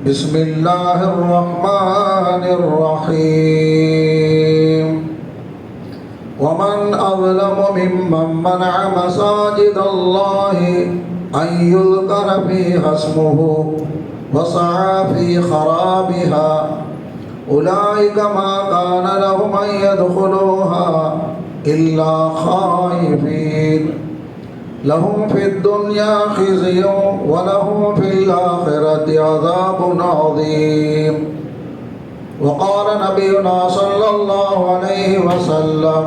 بسم الله الرحمن الرحيم. ومن أظلم ممن منع مساجد الله أن يذكر فيها اسمه وسعى في خرابها. أولئك ما كان لهم أن يدخلوها إلا خائفين. لهم في الدنيا خزي ولهم في الآخرة عذاب عظيم. وقال نبينا صلى الله عليه وسلم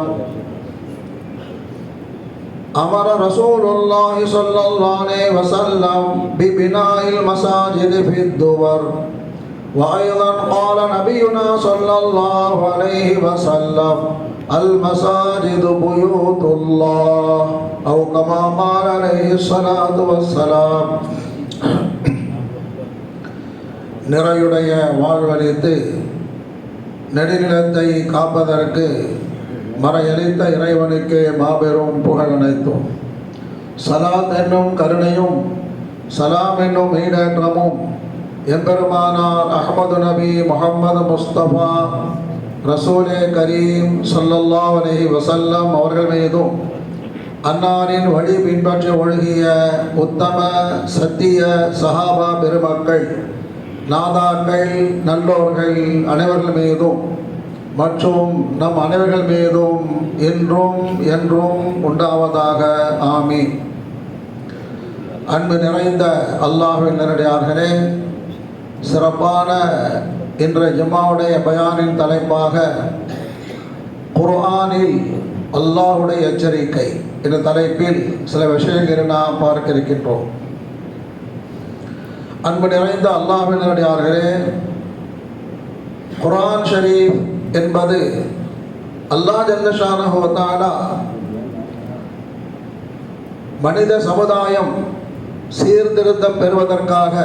أمر رسول الله صلى الله عليه وسلم ببناء المساجد في الدبر. وأيضا قال نبينا صلى الله عليه وسلم المساجد بيوت الله أو كما قال عليه الصلاة والسلام நிறையுடைய வாழ்வழித்து நெடுநிலத்தை காப்பதற்கு மறையளித்த இறைவனுக்கு மாபெரும் புகழ் அனைத்தும் சலாத் என்னும் கருணையும் சலாம் என்னும் ஈடேற்றமும் எம்பெருமானார் அகமது நபி முகமது முஸ்தபா ரசூலே கரீம் சொல்லல்லா அலஹி வசல்லம் அவர்கள் மீதும் அன்னாரின் வழி பின்பற்றி ஒழுகிய உத்தம சத்திய சஹாபா பெருமக்கள் நாதாக்கள் நல்லோர்கள் அனைவர்கள் மீதும் மற்றும் நம் அனைவர்கள் மீதும் என்றும் என்றும் உண்டாவதாக. ஆமி அன்பு நிறைந்த அல்லாஹின் நேரடியார்களே சிறப்பான இன்று ஜம்மாவுடைய பயானின் தலைப்பாக குர்ஆனில் அல்லாஹுடைய எச்சரிக்கை என்ற தலைப்பில் சில விஷயங்களை நாம் பார்க்க இருக்கின்றோம் அன்பு நிறைந்த அல்லாஹினடியார்களே குரான் ஷரீஃப் என்பது அல்லாஹ் ஜல்லஷானஹோத்தாலா மனித சமுதாயம் சீர்திருத்தம் பெறுவதற்காக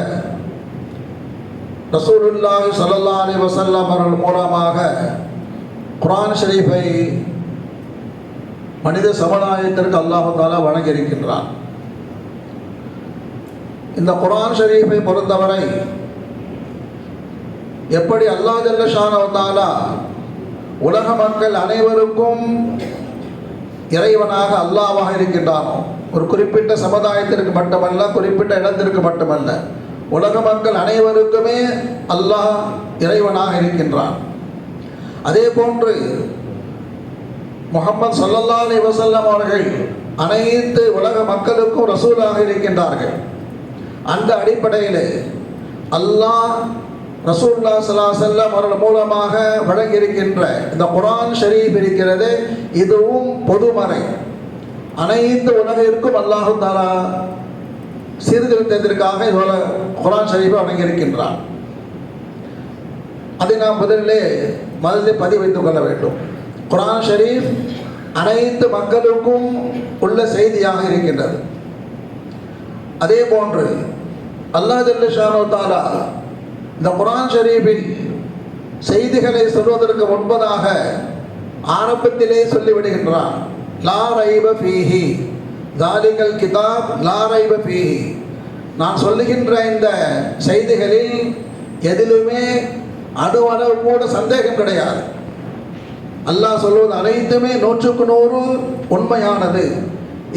ரசூலுல்லாஹி சல்லா அலி வசல்லாம் அவர்கள் மூலமாக குரான் ஷரீஃபை மனித சமுதாயத்திற்கு அல்லாஹு தாலா வழங்கியிருக்கின்றான். இந்த குரான் ஷரீஃபை பொறுத்தவரை எப்படி அல்லாஹ் ஜல்லஷானவத்தாலா உலக மக்கள் அனைவருக்கும் இறைவனாக அல்லாவாக இருக்கின்றானோ? ஒரு குறிப்பிட்ட சமுதாயத்திற்கு மட்டுமல்ல குறிப்பிட்ட இடத்திற்கு மட்டுமல்ல. உலக மக்கள் அனைவருக்குமே அல்லாஹ் இறைவனாக இருக்கின்றான். அதே போன்று முகமது சல்லல்லா அலி வசல்லம் அவர்கள் அனைத்து உலக மக்களுக்கும் ரசூலாக இருக்கின்றார்கள். அந்த அடிப்படையில் அல்லாஹ் ரசூல்லா சல்லா செல்லம் அவர்கள் மூலமாக வழங்கியிருக்கின்ற இந்த குரான் ஷரீப் இருக்கிறது இதுவும் பொதுமறை. அனைத்து உலகிற்கும் அல்லாஹு தாரா சீர்திருத்தத்திற்காக இதோட குரான் ஷரீஃபை வழங்கியிருக்கின்றான். அதை நாம் முதலிலே மதத்தை பதிவு வைத்துக் கொள்ள வேண்டும். குரான் ஷரீஃப் அனைத்து மக்களுக்கும் உள்ள செய்தியாக இருக்கின்றது. அதே போன்று அல்லாஹ் ஜல்லஷானோ தாலா இந்த குரான் ஷரீஃபில் செய்திகளை சொல்வதற்கு முன்பதாக ஆரம்பத்திலே சொல்லிவிடுகின்றான். லா ரைப பீஹி தாலிகல் கிதாப் லா ரைப பீஹி நான் சொல்லுகின்ற இந்த செய்திகளில் எதிலுமே அணுவளவு கூட சந்தேகம் கிடையாது. அல்லாஹ் சொல்வது அனைத்துமே நூற்றுக்கு நூறு உண்மையானது.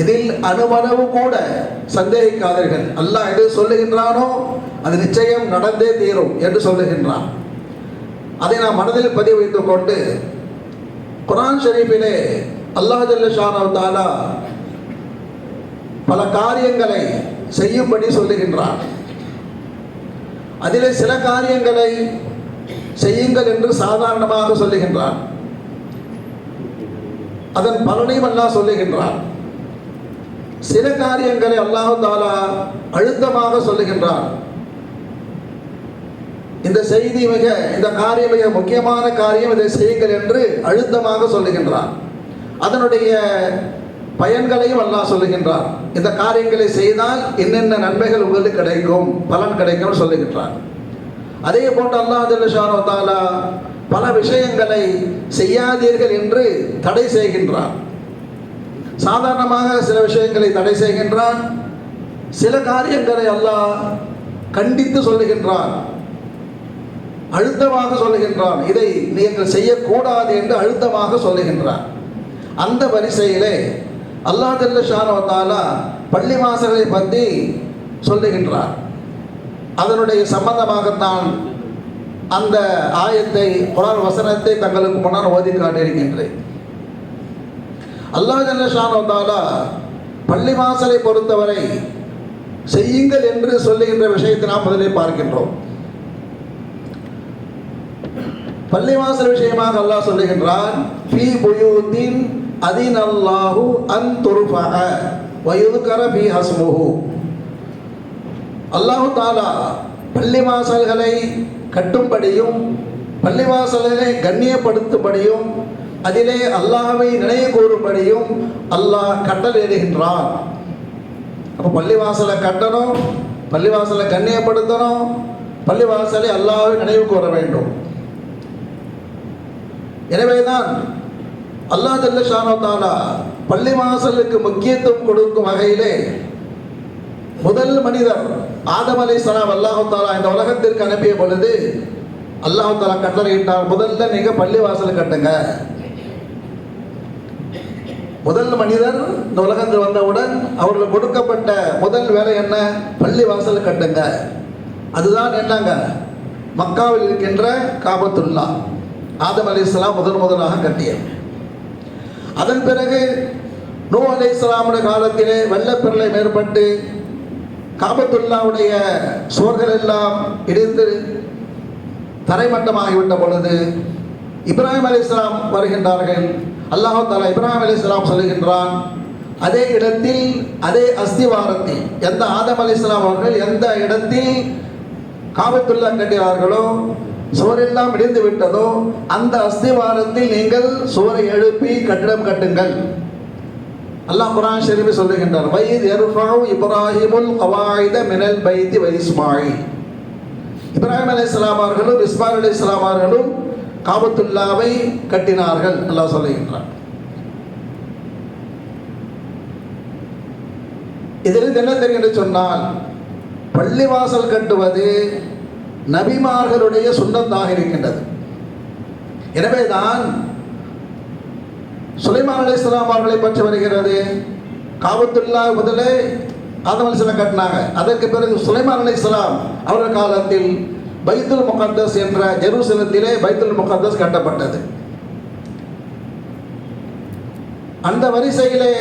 இதில் அணுவளவு கூட சந்தேகிக்காதீர்கள். அல்லாஹ் எது சொல்லுகின்றானோ அது நிச்சயம் நடந்தே தீரும் என்று சொல்லுகின்றான். அதை நாம் மனதில் பதிவு வைத்துக் கொண்டு குரான் ஷெரீஃபிலே அல்லாஹ் ஜல்லஷானவ் தாலா பல காரியங்களை செய்யும்படி சொல்லுகின்றார் அதிலே சில காரியங்களை செய்யுங்கள் என்று சாதாரணமாக சொல்லுகின்றார் அதன் பலனையும் அல்லாஹ் சொல்லுகின்றார் சில காரியங்களை அல்லாஹு தாலா அழுத்தமாக சொல்லுகின்றார் இந்த செய்தி மிக இந்த காரியம் மிக முக்கியமான காரியம் இதை செய்யுங்கள் என்று அழுத்தமாக சொல்லுகின்றான். அதனுடைய பயன்களையும் அல்லாஹ் சொல்லுகின்றான். இந்த காரியங்களை செய்தால் என்னென்ன நன்மைகள் உங்களுக்கு கிடைக்கும்? பலன் கிடைக்கும்னு சொல்லுகின்றான். அதே போன்று அல்லாஹ் ஜல்லஷானோ தாலா பல விஷயங்களை செய்யாதீர்கள் என்று தடை செய்கின்றான். சாதாரணமாக சில விஷயங்களை தடை செய்கின்றான். சில காரியங்களை அல்லாஹ் கண்டித்து சொல்லுகின்றான். அழுத்தமாக சொல்லுகின்றான். இதை நீங்கள் செய்யக்கூடாது என்று அழுத்தமாக சொல்லுகின்றான். அந்த வரிசையிலே அல்லாஹ் ஜல்ல ஷானவத்தாலா பள்ளிவாசலை பற்றி சொல்லுகின்றார். அதனுடைய சம்பந்தமாகத்தான் அந்த ஆயத்தை குரான் வசனத்தை தங்களுக்கு முன்னால் ஓதி காட்டியிருக்கின்றேன். அல்லாஹ் ஜல்ல ஷானவத்தாலா பள்ளிவாசலை பொறுத்தவரை செய்யுங்கள் என்று சொல்லுகின்ற விஷயத்தை நாம் முதலில் பார்க்கின்றோம். பள்ளிவாசல் விஷயமாக அல்லாஹ் சொல்லுகின்றான் அதின் அல்லாஹு அன் துருஃபஅ வயுதுகர ஃபீ ஹஸ்முஹு. அல்லாஹு தாலா பள்ளிவாசல்களை கட்டும்படியும் பள்ளிவாசல்களை கண்ணியப்படுத்தும்படியும் அதிலே அல்லாஹாவை நினைவு கூறும்படியும் அல்லாஹ் கட்டளையிடுகின்றான் அப்போ பள்ளிவாசலை கட்டணும் பள்ளிவாசலை கண்ணியப்படுத்தணும் பள்ளிவாசலை அல்லாஹாவை நினைவு கூற வேண்டும். எனவேதான் அல்லாஹ் ஜல்லஷானோ தாலா பள்ளி வாசலுக்கு முக்கியத்துவம் கொடுக்கும் வகையிலே முதல் மனிதர் ஆதம் அலை சலாம் அல்லாஹு தாலா இந்த உலகத்திற்கு அனுப்பிய பொழுது அல்லாஹு தாலா கட்டளையிட்டார் முதல்ல நீங்க பள்ளி வாசல் கட்டுங்க. முதல் மனிதர் இந்த உலகத்தில் வந்தவுடன் அவர்களுக்கு கொடுக்கப்பட்ட முதல் வேலை என்ன? பள்ளி வாசல் கட்டுங்க. அதுதான் என்னங்க? மக்காவில் இருக்கின்ற காபத்துல்லா. ஆதம் அலி இஸ்லாம் முதன் முதலாக கட்டியது. அதன் பிறகு நூ அலி இஸ்லாமுடைய காலத்திலே வெள்ளப்பிரளை மேற்பட்டு காபத்துல்லாவுடைய சுவர்கள் எல்லாம் இடிந்து தரைமட்டமாகிவிட்ட பொழுது இப்ராஹிம் அலி இஸ்லாம் வருகின்றார்கள். அல்லாஹு தாலா இப்ராஹிம் அலி இஸ்லாம் சொல்லுகின்றான் அதே இடத்தில் அதே அஸ்திவாரத்தில் எந்த ஆதம் அலி இஸ்லாம் அவர்கள் எந்த இடத்தில் காபத்துல்லா கட்டினார்களோ சுவரெல்லாம் இடிந்து விட்டதோ அந்த அஸ்திவாரத்தில் நீங்கள் சுவரை எழுப்பி கட்டிடம் கட்டுங்கள். அல்லாஹ் குரான் ஷெரீஃபி சொல்லுகின்றார் வைத் யர்ஃபஉ இப்ராஹிமுல் கவாயித மினல் பைத்தி வ இப்ராஹிம் அலைஹிஸ்ஸலாம் அவர்களும் இஸ்மாயில் அலைஹிஸ்ஸலாம் அவர்களும் காபத்துல்லாவை கட்டினார்கள் அல்லாஹ் சொல்லுகின்றார். இதிலிருந்து என்ன தெரியும் என்று சொன்னால் பள்ளிவாசல் கட்டுவது நபிமார்களுடைய சுண்ணத்தாக இருக்கின்றது. எனவேதான் சுலைமான் அலி இஸ்லாம் அவர்களை பற்றி வருகிறது. காபத்துல்லா முதலே ஆதம் அலிஸ்லாம் கட்டினாங்க. அதற்கு பிறகு சுலைமான் அலி இஸ்லாம் அவர்கள் காலத்தில் பைத்துல் முகத்தஸ் என்ற ஜெருசலத்திலே பைத்துல் முகத்தஸ் கட்டப்பட்டது. அந்த வரிசையிலே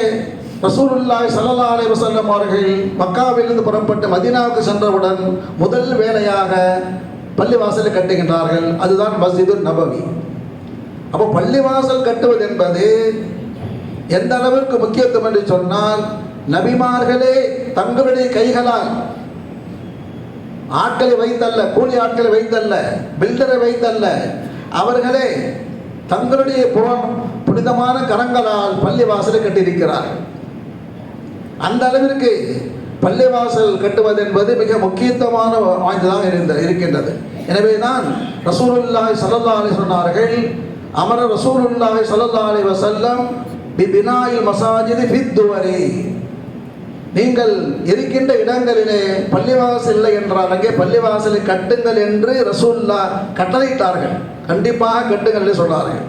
ரசூலுல்லாய் ஸல்லல்லாஹு அலைஹி வசல்லம் அவர்கள் மக்காவிலிருந்து புறப்பட்டு மதினாவுக்கு சென்றவுடன் முதல் வேலையாக பள்ளிவாசலை கட்டுகின்றார்கள். அதுதான் மஸ்ஜிது நபவி. அப்போ பள்ளிவாசல் கட்டுவது என்பது எந்த அளவிற்கு முக்கியத்துவம் என்று சொன்னால் நபிமார்களே தங்களுடைய கைகளால் ஆட்களை வைத்தல்ல கூலி ஆட்களை வைத்தல்ல பில்டரை வைத்தல்ல அவர்களே தங்களுடைய புறம் புனிதமான கரங்களால் பள்ளிவாசலை கட்டியிருக்கிறார்கள். அந்த அளவிற்கு பள்ளிவாசல் கட்டுவது என்பது மிக முக்கியத்துவமான வாய்ந்ததாக இருந்த இருக்கின்றது. எனவே தான் ரசூலுல்லாஹி சல்லா அலி சொன்னார்கள் அமர ரசூலுல்லாஹி சல்லா அலி வசல்லம் பி பினாயில் மசாஜிதி பித்துவரி நீங்கள் இருக்கின்ற இடங்களிலே பள்ளிவாசல் இல்லை என்றால் அங்கே பள்ளிவாசலை கட்டுங்கள் என்று ரசூல்லா கட்டளையிட்டார்கள். கண்டிப்பாக கட்டுங்கள் என்று சொன்னார்கள்.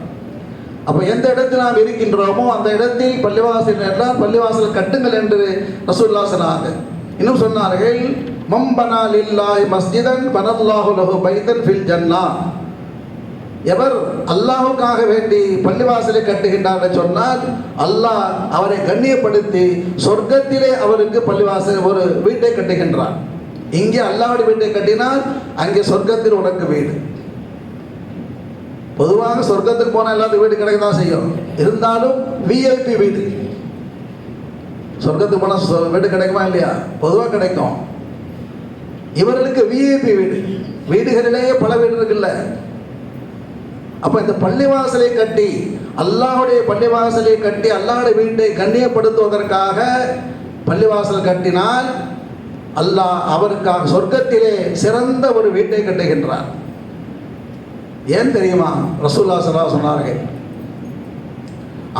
அப்போ எந்த இடத்தில் நாம் இருக்கின்றோமோ அந்த இடத்தில் பள்ளிவாசல் என்றால் பள்ளிவாசல் கட்டுங்கள் என்று ரசூல்லா சொன்னார்கள். இன்னும் சொன்னார்கள் மம்பனா இல்லாய் மஸ்ஜிதன் பனல்லாஹு லஹு பைதன் ஃபில் ஜன்னா. எவர் அல்லாஹுக்காக வேண்டி பள்ளிவாசலை கட்டுகின்றார் சொன்னால் அல்லாஹ் அவரை கண்ணியப்படுத்தி சொர்க்கத்திலே அவருக்கு பள்ளிவாசல் ஒரு வீட்டை கட்டுகின்றான். இங்கே அல்லாஹ்வுடைய வீட்டை கட்டினால் அங்கே சொர்க்கத்தில் உனக்கு வீடு. பொதுவாக சொர்க்கத்துக்கு போனால் எல்லாத்துக்கும் வீடு கிடைக்க தான் செய்யும். இருந்தாலும் விஐபி வீடு. சொர்க்கத்துக்கு போனால் சொ- வீடு கிடைக்குமா இல்லையா? பொதுவாக கிடைக்கும். இவர்களுக்கு விஐபி வீடு. வீடுகளிலேயே பல வீடு இருக்குல்ல. அப்ப இந்த பள்ளிவாசலை கட்டி அல்லாஹுடைய பள்ளிவாசலை கட்டி அல்லாஹுடைய வீட்டை கண்ணியப்படுத்துவதற்காக பள்ளிவாசல் கட்டினால் அல்லாஹ் அவருக்காக சொர்க்கத்திலே சிறந்த ஒரு வீட்டை கட்டுகின்றார் ஏன் தெரியுமா? ரசூல்லா சல்லா சொன்னார்கள்.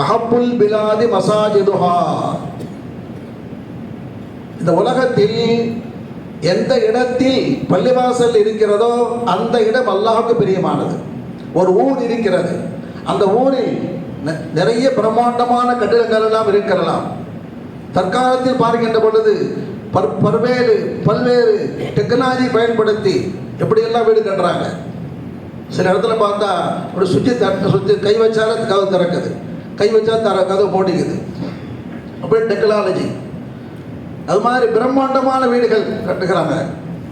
அகப்புல் பிலாதி மசாஜிதுஹா இந்த உலகத்தில் எந்த இடத்தில் பள்ளிவாசல் இருக்கிறதோ அந்த இடம் அல்லாஹுக்கு பிரியமானது. ஒரு ஊர் இருக்கிறது. அந்த ஊரில் நிறைய பிரம்மாண்டமான கட்டிடங்கள் எல்லாம் இருக்கலாம். தற்காலத்தில் பார்க்கின்ற பொழுது பர் பல்வேறு பல்வேறு டெக்னாலஜி பயன்படுத்தி எப்படியெல்லாம் வீடு கட்டுறாங்க? சில இடத்துல பார்த்தா ஒரு சுற்றி தட்டு சுற்றி கை வச்சாலும் கதவு திறக்குது. கை வச்சா தர கதவு போட்டிக்குது. அப்படியே டெக்னாலஜி அது மாதிரி பிரம்மாண்டமான வீடுகள் கட்டுகிறாங்க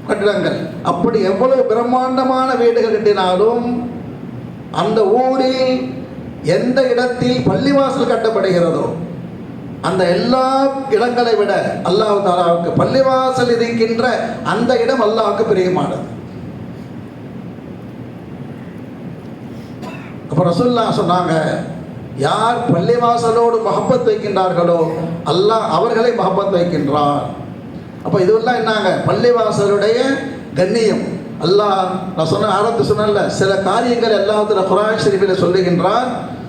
கட்டிடங்கள். அப்படி எவ்வளவு பிரம்மாண்டமான வீடுகள் கட்டினாலும் அந்த ஊரில் எந்த இடத்தில் பள்ளிவாசல் கட்டப்படுகிறதோ அந்த எல்லா இடங்களை விட அல்லாஹ் தாலாவுக்கு பள்ளிவாசல் இருக்கின்ற அந்த இடம் அல்லாவுக்கு பிரியமானது. அப்போ ரசுல்லா சொன்னாங்க யார் பள்ளிவாசலோடு மகப்பத் வைக்கின்றார்களோ அல்லாஹ் அவர்களை மகப்பத் வைக்கின்றார் அப்போ இதுவெல்லாம் என்னாங்க? பள்ளிவாசலுடைய கண்ணியம். அல்லாஹ் நான் சொன்ன ஆரம்பத்து சொன்னல சில காரியங்கள் எல்லாத்துல குரான் ஷெரீஃபில் சொல்லுகின்றான்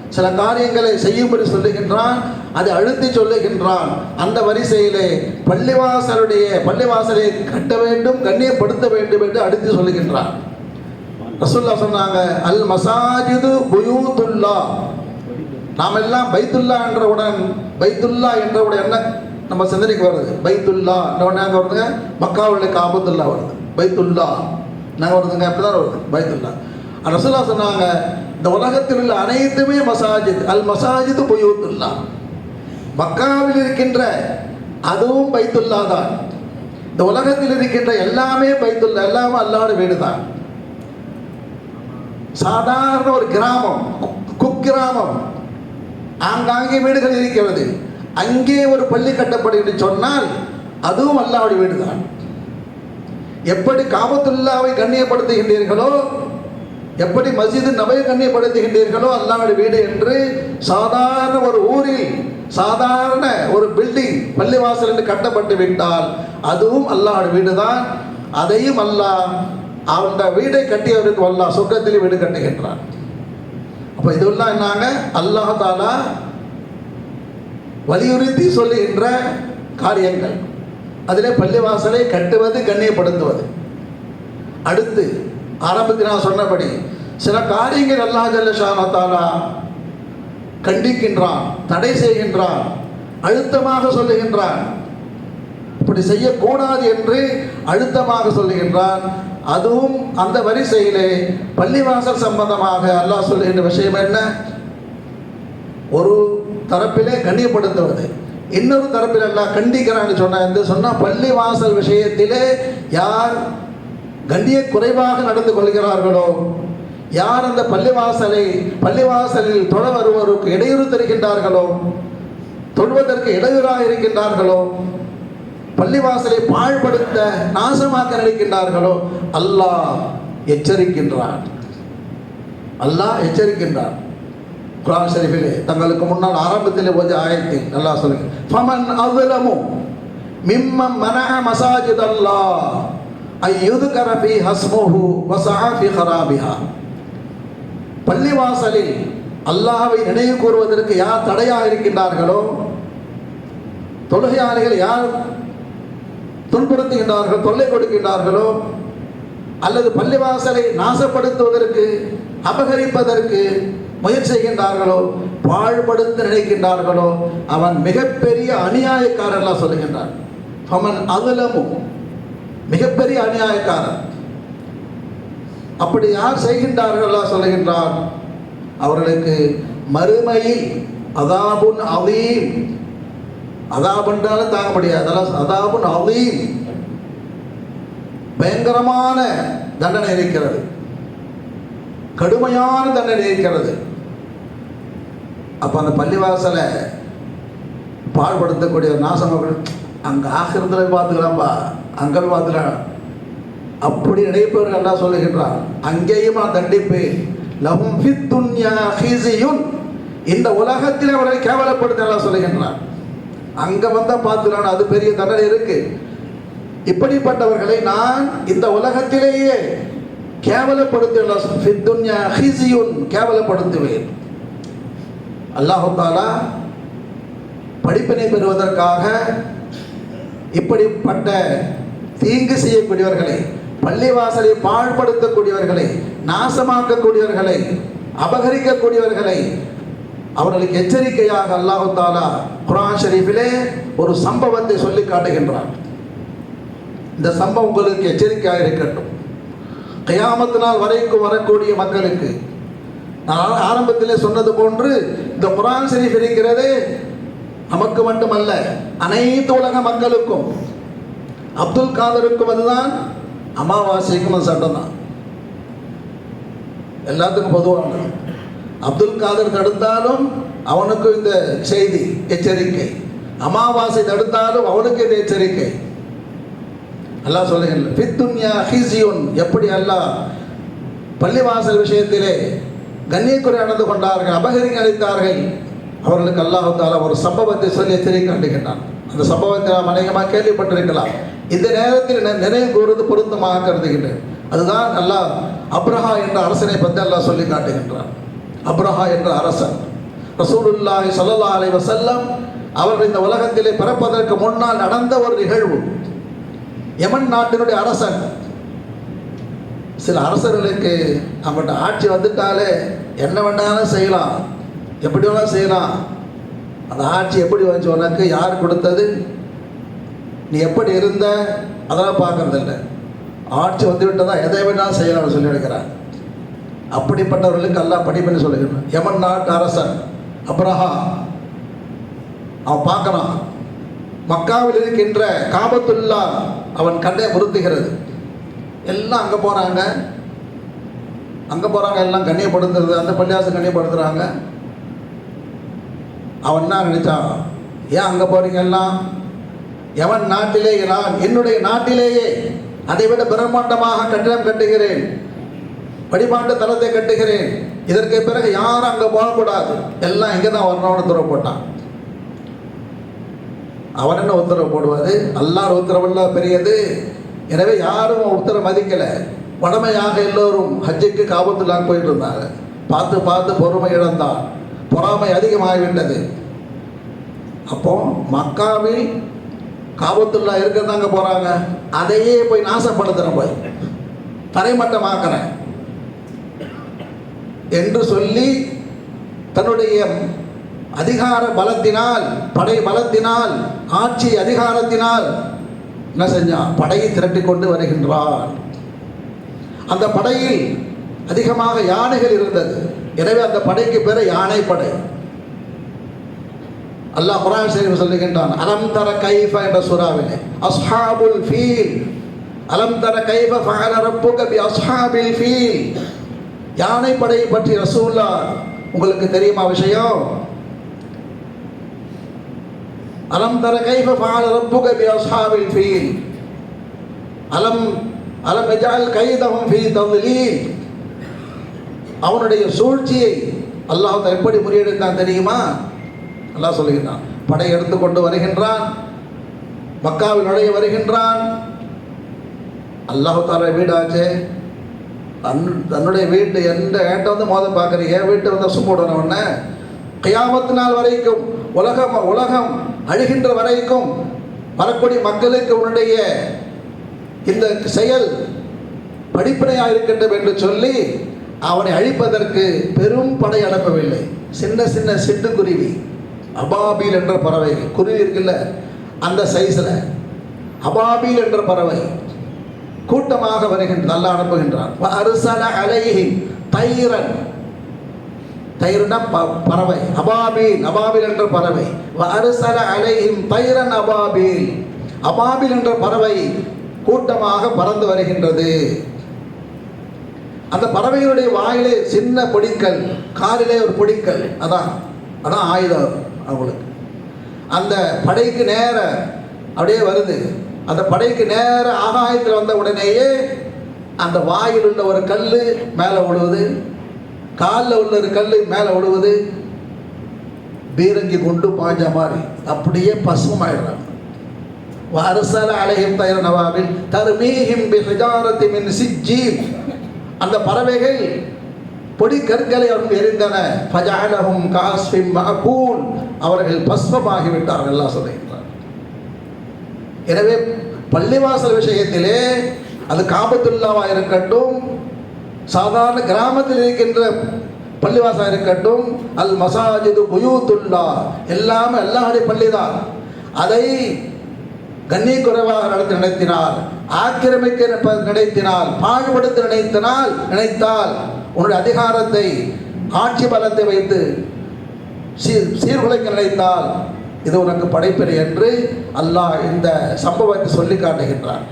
சில காரியங்களை செய்யும்படி சொல்லுகின்றான் அதை அழுத்தி சொல்லுகின்றான். அந்த வரிசையிலே பள்ளிவாசலுடைய பள்ளிவாசலை கட்ட வேண்டும் கண்ணியப்படுத்த வேண்டும் என்று அடுத்து சொல்லுகின்றான். ரசுல்லா சொன்னாங்க அல் மசாஜிது புயூத்துல்லா. நாம் எல்லாம் பைத்துல்லா என்றவுடன் பைத்துல்லா என்றவுடன் என்ன? நம்ம சிந்தனைக்கு வருது. பைத்துல்லா என்ற உடனே அங்கே வருதுங்க? மக்காவுடைய காபத்துல்லா வருது. பைத்துல்லா. நாங்கள் வருதுங்க? அப்படி தான் வருது. பைத்துல்லா. ரசுல்லா சொன்னாங்க இந்த உலகத்தில் உள்ள அனைத்துமே மசாஜித் அல் மசாஜித் புயூத்துல்லா. மக்காவில் இருக்கின்ற அதுவும் பைத்துல்லா தான். இந்த உலகத்தில் இருக்கின்ற எல்லாமே பைத்துல்லா எல்லாமே அல்லாட வீடு தான் சாதாரண ஒரு கிராமம் குக்கிராமம் ஆங்காங்கே வீடுகள் இருக்கிறது. அங்கே ஒரு பள்ளி கட்டப்படும் சொன்னால் அதுவும் அல்லாவுடைய வீடுதான். எப்படி காபத்துல்லாவை கண்ணியப்படுத்துகின்றீர்களோ எப்படி மஸ்ஜிது நபை கண்ணியப்படுத்துகின்றீர்களோ அல்லாவுடைய வீடு என்று சாதாரண ஒரு ஊரில் சாதாரண ஒரு பில்டிங் பள்ளிவாசல் என்று கட்டப்பட்டு விட்டால் அதுவும் அல்லாவுடைய வீடு தான் அதையும் அல்லாஹ் அந்த வீடை கட்டியவருக்கு வல்லா சொர்க்கத்தில் வீடு கட்டுகின்றார் அப்போ இதெல்லாம் என்னாங்க? அல்லாஹ் தாலா வலியுறுத்தி சொல்லுகின்ற காரியங்கள். அதிலே பள்ளிவாசலை கட்டுவது கண்ணியப்படுத்துவது. அடுத்து ஆரம்பத்தில் நான் சொன்னபடி சில காரியங்கள் அல்லாஹ் ஜல்லஷானத்தாலா கண்டிக்கின்றான் தடை செய்கின்றான் அழுத்தமாக சொல்லுகின்றான். இப்படி செய்யக்கூடாது என்று அழுத்தமாக சொல்லுகின்றான். அதுவும் அந்த வரிசையிலே பள்ளிவாசல் சம்பந்தமாக அல்லாஹ் சொல்லுகின்ற விஷயம் என்ன? ஒரு தரப்பிலே கண்ணியப்படுத்துவது. இன்னொரு தரப்பில் எல்லாம் கண்டிக்கிறான்னு சொன்ன என்று சொன்னால் பள்ளிவாசல் விஷயத்திலே யார் கண்டிய குறைவாக நடந்து கொள்கிறார்களோ யார் அந்த பள்ளிவாசலை பள்ளிவாசலில் தொழ வருவோருக்கு இடையூறு தருகின்றார்களோ தொழுவதற்கு இடையூறாக இருக்கின்றார்களோ பள்ளிவாசலை பாழ்படுத்த நாசமாக்க நினைக்கின்றார்களோ அல்லாஹ் எச்சரிக்கின்றான். அல்லாஹ் எச்சரிக்கின்றான். குரான் ஷரீஃபிலே தங்களுக்கு முன்னால் ஆரம்பத்தில் கொஞ்சம் ஆயத்தில் அல்லாஹ் சொல்லுங்க. ஃபமன் அவ்லமு மிம்மம் மனஹ மசாஜித் அல்லாஹ் ஐயுது கரபி ஹஸ்மோஹு வசாஃபி ஹராபிஹா பள்ளிவாசலில் அல்லாஹ்வை நினைவு கூறுவதற்கு யார் தடையாக இருக்கின்றார்களோ தொழுகையாளிகள் யார் துன்புறுத்துகின்றார்கள் தொல்லை கொடுக்கின்றார்களோ அல்லது பள்ளிவாசலை நாசப்படுத்துவதற்கு அபகரிப்பதற்கு முயற்சி செய்கின்றார்களோ பாழ்படுத்த நினைக்கின்றார்களோ அவன் மிகப்பெரிய அநியாயக்காரன்லாம் சொல்லுகின்றான். அவன் அதுலமும் மிகப்பெரிய அநியாயக்காரன். அப்படி யார் செய்கின்றார்களா சொல்லுகின்றான். அவர்களுக்கு மறுமையில் அதாபுன் அவீம் அதாபுன்றாலும் தாங்க முடியாது. அதெல்லாம் அதாபுன் அவீம் பயங்கரமான தண்டனை இருக்கிறது. கடுமையான தண்டனை இருக்கிறது. அப்போ அந்த பள்ளிவாசலை பாழ்படுத்தக்கூடிய நாசம் அங்கே ஆகிறதுல பார்த்துக்கலாம்ப்பா அங்கே பார்த்துக்கலாம். அப்படி நினைப்பவர்கள் அல்லாஹ் சொல்லுகின்றான் அங்கேயும் நான் தண்டிப்பேன். லஹும் ஃபித் துன்யா இந்த உலகத்தில் அவர்களை கேவலப்படுத்த சொல்லுகின்றான். அங்க வந்தா பார்த்துக்கலாம் அது பெரிய தண்டனை இருக்கு. இப்படிப்பட்டவர்களை நான் இந்த உலகத்திலேயே கேவலப்படுத்தி கேவலப்படுத்துவேன். அல்லாஹாலா படிப்பினை பெறுவதற்காக இப்படிப்பட்ட தீங்கு செய்யக்கூடியவர்களை பள்ளிவாசலை பாழ்படுத்தக்கூடியவர்களை நாசமாக்கக்கூடியவர்களை அபகரிக்கக்கூடியவர்களை அவர்களுக்கு எச்சரிக்கையாக அல்லாஹு தாலா குரான் ஷரீஃபிலே ஒரு சம்பவத்தை சொல்லி காட்டுகின்றார் இந்த சம்பவம் உங்களுக்கு எச்சரிக்கையாக இருக்கட்டும். கயாமத்தினால் நாள் வரைக்கும் வரக்கூடிய மக்களுக்கு நான் ஆரம்பத்திலே சொன்னது போன்று இந்த குரான் ஷரீஃப் இருக்கிறது நமக்கு மட்டுமல்ல அனைத்து உலக மக்களுக்கும். அப்துல் காதருக்கும் அதுதான் அமாவாசைக்கும் அது சட்டம் தான் எல்லாத்துக்கும் பொதுவானது. அப்துல் காதர் தடுத்தாலும் அவனுக்கும் இந்த செய்தி எச்சரிக்கை. அமாவாசை தடுத்தாலும் அவனுக்கு இந்த எச்சரிக்கை. அல்லாஹ் சொல்லுங்கள் பித்துன்யா ஹிசியுன் எப்படி அல்லாஹ் பள்ளிவாசல் விஷயத்திலே கண்ணியக்குறை நடந்து கொண்டார்கள் அபகரிங்க அளித்தார்கள் அவர்களுக்கு அல்லாஹு தாலா ஒரு சம்பவத்தை சொல்லி எச்சரிக்கை காட்டுகின்றான். அந்த சம்பவத்தை நாம் அநேகமாக கேள்விப்பட்டிருக்கலாம். இந்த நேரத்தில் நினைவு கூறுவது பொருத்தமாக கருதுகின்றேன். அதுதான் அல்லாஹ் அப்ரஹா என்ற அரசனை பற்றி அல்லாஹ் சொல்லி காட்டுகின்றான். அப்ரஹா என்ற அரசன். ரசூலுல்லாஹி ஸல்லல்லாஹு அலைஹி வஸல்லம் அவர்கள் இந்த உலகத்திலே பிறப்பதற்கு முன்னால் நடந்த ஒரு நிகழ்வு. யமன் நாட்டினுடைய அரசன். சில அரசர்களுக்கு அவங்கள்ட்ட ஆட்சி வந்துட்டாலே என்ன வேணாலும் செய்யலாம். எப்படி வேணாலும் செய்யலாம். அந்த ஆட்சி எப்படி வந்துச்சு உனக்கு? யார் கொடுத்தது? நீ எப்படி இருந்த? அதெல்லாம் பார்க்கறதில்ல. ஆட்சி வந்து விட்டதா எதை வேணாலும் செய்யலாம்னு சொல்லி எடுக்கிறான் அப்படிப்பட்டவர்களுக்கு எல்லாம் படிப்புன்னு சொல்லுகிறான். யமன் நாட்டு அரசன். அப்ரஹா. அவன் பார்க்கறான். மக்காவில் இருக்கின்ற காபத்துல்லா அவன் கண்ணை பொருத்துகிறது. எல்லாம் அங்கே போகிறாங்க அங்கே போகிறாங்க எல்லாம் கண்ணியப்படுத்துறது அந்த பள்ளியாசம் கண்ணியப்படுத்துகிறாங்க அவன் என்ன நினைச்சான்? ஏன் அங்கே போகிறீங்க எல்லாம்? எவன் நாட்டிலே நான்? என்னுடைய நாட்டிலேயே. அதை விட பிரம்மாண்டமாக கட்டிடம் கட்டுகிறேன். வழிபாட்டு தலத்தை கட்டுகிறேன். இதற்கு பிறகு யாரும் அங்கே போகக்கூடாது. எல்லாம் இங்கே தான் வரணும்னு உத்தரவு போட்டான். அவன் என்ன உத்தரவு போடுவார்? எல்லாரும் உத்தரவெல்லாம் பெரியது. எனவே யாரும் உத்தரவு மதிக்கலை. வடமையாக எல்லோரும் ஹஜ்ஜுக்கு காபத்துலாம் போயிட்டு இருந்தாங்க பார்த்து பார்த்து பொறுமை இழந்தான். பொறாமை அதிகமாகிவிட்டது. அப்போ மக்காவில் காபத்துல்லா இருக்கிறதாங்க போறாங்க. அதையே போய் நாசப்படுத்துகிறேன் போய். தரைமட்டமாக்குறேன். என்று சொல்லி தன்னுடைய அதிகார பலத்தினால் படை பலத்தினால் ஆட்சி அதிகாரத்தினால் என்ன செஞ்சான்? படையை திரட்டி கொண்டு வருகின்றான். அந்த படையில் அதிகமாக யானைகள் இருந்தது. எனவே அந்த படைக்கு பேர் யானை படை. அல்லாஹ் குரான் ஷரீஃப் சொல்லுகின்றான் அலம் தர கைஃப என்ற சூறாவிலே. அஸ்ஹாபுல் ஃபீல். அலம் தர கைஃப ஃபஹல ரப்புக பி அஸ்ஹாபில் ஃபீல். யானை படையை பற்றி ரசூல்லா உங்களுக்கு தெரியுமா விஷயம்? அலம் தர கைஃப ஃபஅல ரப்புக பி அஸ்ஹாபில் ஃபீல். அலம் அலம் எஜால் கைதஹும் ஃபீ தவ்லீல். அவனுடைய சூழ்ச்சியை அல்லாஹ் எப்படி முறியெடுத்தான் தெரியுமா? அல்லாஹ் சொல்லுகின்றான். படை எடுத்து கொண்டு வருகின்றான். மக்காவில் நுழைய வருகின்றான். அல்லாஹு தாலா வீடாச்சே. தன் தன்னுடைய வீட்டு எந்த ஏட்ட வந்து மோத பார்க்குறீங்க? என் வீட்டை வந்து போடணும் உடனே. கையாமத்து நாள் வரைக்கும் உலகம் உலகம் அழிகின்ற வரைக்கும் வரக்கூடிய மக்களுக்கு உன்னுடைய இந்த செயல் படிப்படையாக இருக்கின்றது என்று சொல்லி அவனை அழிப்பதற்கு பெரும் படை அனுப்பவில்லை. சின்ன சின்ன சிட்டுக்குருவி அபாபீல் என்ற பறவை. குருவி இருக்குல்ல அந்த சைஸில் அபாபீல் என்ற பறவை. கூட்டமாக வருகின்ற நல்லா அனுப்புகின்றான். வ அலைஹி தைரன் தைரனா ப- பறவை. அபாபீல் அபாபில் என்ற பறவை. வ அர்சல அலைஹிம் தைரன் அபாபீல். அபாபில் என்ற பறவை கூட்டமாக பறந்து வருகின்றது. அந்த பறவைகளுடைய வாயிலே சின்ன பொடிக்கல் காலிலே ஒரு பொடிக்கல். அதான் அதான் ஆயுதம் அவங்களுக்கு. அந்த படைக்கு நேர அப்படியே வருது. அந்த படைக்கு நேர ஆகாயத்தில் வந்த உடனேயே அந்த வாயில் உள்ள ஒரு கல் மேலே விழுவுது காலில் உள்ள ஒரு கல் மேலே விழுவுது பீரங்கி கொண்டு பாஞ்ச மாதிரி. அப்படியே பசுமாயிடுறாங்க. வரசல அலைஹிம் தயர் நவாபில் தருமீஹிம் பிஹிஜாரத்தி மின் சிஜ்ஜீல் அந்த பறவைகள் பொடி கற்களை அவர்கள் எரிந்தன. ஃபஜஅலஹும் காஸ்ஃபிம் மகூல் அவர்கள் பஸ்மமாகிவிட்டார்கள் எல்லாம் சொல்லுகிறார் எனவே பள்ளிவாசல் விஷயத்திலே அது காபத்துள்ளாவாக இருக்கட்டும் சாதாரண கிராமத்தில் இருக்கின்ற பள்ளிவாசா இருக்கட்டும் அல் மசாஜிது புயூத்துல்லா எல்லாமே அல்லாஹாலி பள்ளி தான் அதை கண்ணிய குறைவாக நடத்தி நினைத்தினால் ஆக்கிரமிக்க நினைத்தினால் பாழ்படுத்த நினைத்தினால் நினைத்தால் உன்னுடைய அதிகாரத்தை ஆட்சி பலத்தை வைத்து சீர் சீர்குலைக்க நினைத்தால் இது உனக்கு படைப்பில்லை என்று அல்லாஹ் இந்த சம்பவத்தை சொல்லி காட்டுகின்றார்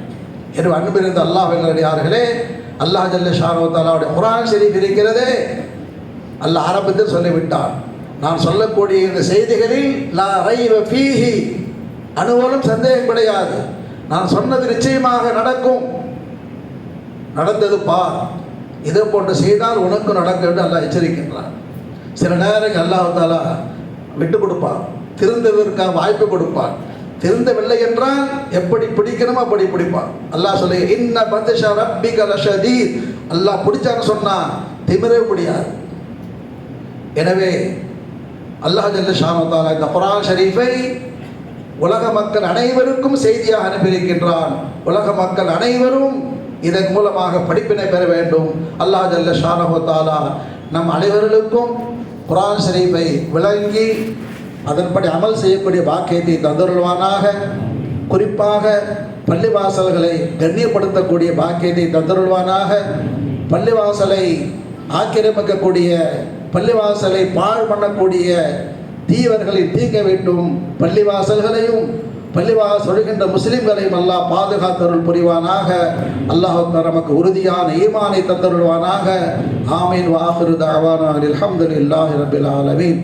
என்று அன்பிருந்த அல்லாஹ் வெள்ளடியார்களே அல்லாஹ் ஜல்ல ஷாரோத்தாலாவுடைய குரான் ஷெரீஃப் இருக்கிறதே. அல்லாஹ் ஆரம்பத்தில் சொல்லிவிட்டான் நான் சொல்லக்கூடிய இந்த செய்திகளில் லா ரைவ ஃபீஹி அணுவலும் சந்தேகம் கிடையாது. நான் சொன்னது நிச்சயமாக நடக்கும். நடந்தது பார் இதே போன்று செய்தால் உனக்கு நடக்கும் என்று அல்லாஹ் எச்சரிக்கின்றான். சில நேரங்கள் அல்லாஹ் தாலா விட்டு கொடுப்பான். திருந்ததற்காக வாய்ப்பு கொடுப்பான். திருந்தவில்லை என்றால் எப்படி பிடிக்கணுமோ அப்படி பிடிப்பான். அல்லாஹ் சொல்லி இன்ன பந்தஷா ரப்பி கலஷதி அல்லாஹ் பிடிச்சான்னு சொன்னா திமிரவே முடியாது. எனவே அல்லாஹ் ஜல்ல ஷானத்தாலா இந்த குரான் ஷரீஃபை உலக மக்கள் அனைவருக்கும் செய்தியாக அனுப்பியிருக்கின்றான். உலக மக்கள் அனைவரும் இதன் மூலமாக படிப்பினை பெற வேண்டும். அல்லாஹ் ஜல்ல ஷானஹத்தாலா நம் அனைவர்களுக்கும் குரான் ஷரீஃபை விளங்கி அதன்படி அமல் செய்யக்கூடிய பாக்கியத்தை தந்தருள்வானாக. குறிப்பாக பள்ளிவாசல்களை கண்ணியப்படுத்தக்கூடிய பாக்கியத்தை தந்தருள்வானாக. பள்ளிவாசலை ஆக்கிரமிக்கக்கூடிய பள்ளிவாசலை பாழ் பண்ணக்கூடிய தீவர்களை தீர்க்க வேண்டும். பள்ளிவாசல்களையும் பள்ளிவாசல் சொல்கின்ற முஸ்லிம்களையும் அல்லாஹ் பாதுகாத்தருள் புரிவானாக. அல்லாஹ் நமக்கு உறுதியான ஈமானை தந்தருள்வானாக. ஆமீன் வாஹிரு தாவானா அல்ஹம்துலில்லாஹி ரபில் ஆலமீன்.